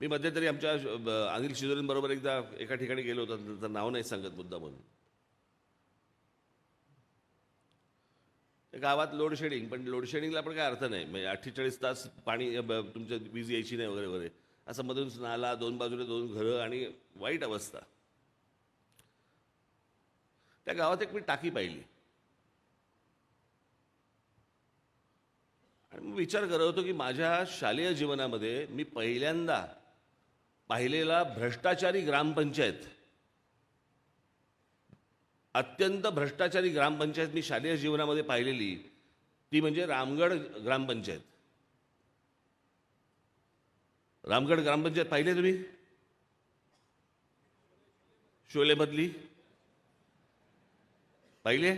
मी मध्यंतरी आमच्या अनिल शिजोरींबरोबर एकदा एका ठिकाणी गेलो होतो त्याचं नाव नाही सांगत मुद्दा म्हणून. त्या गावात लोडशेडिंग पण लोडशेडिंगला पण काय अर्थ नाही. म्हणजे अठ्ठेचाळीस तास पाणी तुमच्या वीज यायची नाही वगैरे वगैरे. असं मधून नाला दोन बाजूला दोन घरं आणि वाईट अवस्था. त्या गावात एक मी टाकी पाहिली. आणि मी विचार करत होतो की माझ्या शालेय जीवनामध्ये मी पहिल्यांदा पाहिलेला भ्रष्टाचारी ग्रामपंचायत. अत्यंत भ्रष्टाचारी ग्रामपंचायत मी शालेय जीवनामध्ये पाहिलेली ती म्हणजे रामगड ग्रामपंचायत. रामगड ग्रामपंचायत पाहिले तुम्ही? शोलेमधली पाहिले?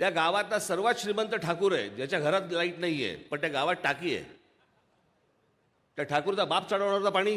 त्या गावातला सर्वात श्रीमंत ठाकूर आहे ज्याच्या घरात लाइट नाही आहे पण त्या गावात टाकी आहे. त्या ठाकूरचा बाप चढवणार होता पाणी.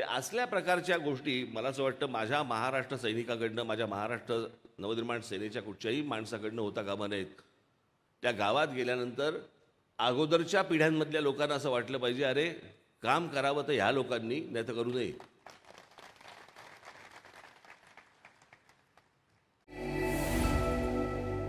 ते असल्या प्रकारच्या गोष्टी मला असं वाटतं माझ्या महाराष्ट्र सैनिकाकडनं माझ्या महाराष्ट्र नवनिर्माण सेनेच्या कुठच्याही माणसाकडनं होता कामा नयेत. त्या गावात गेल्यानंतर अगोदरच्या पिढ्यांमधल्या लोकांना असं वाटलं पाहिजे अरे काम करावं तर ह्या लोकांनी नाही तर करू नये.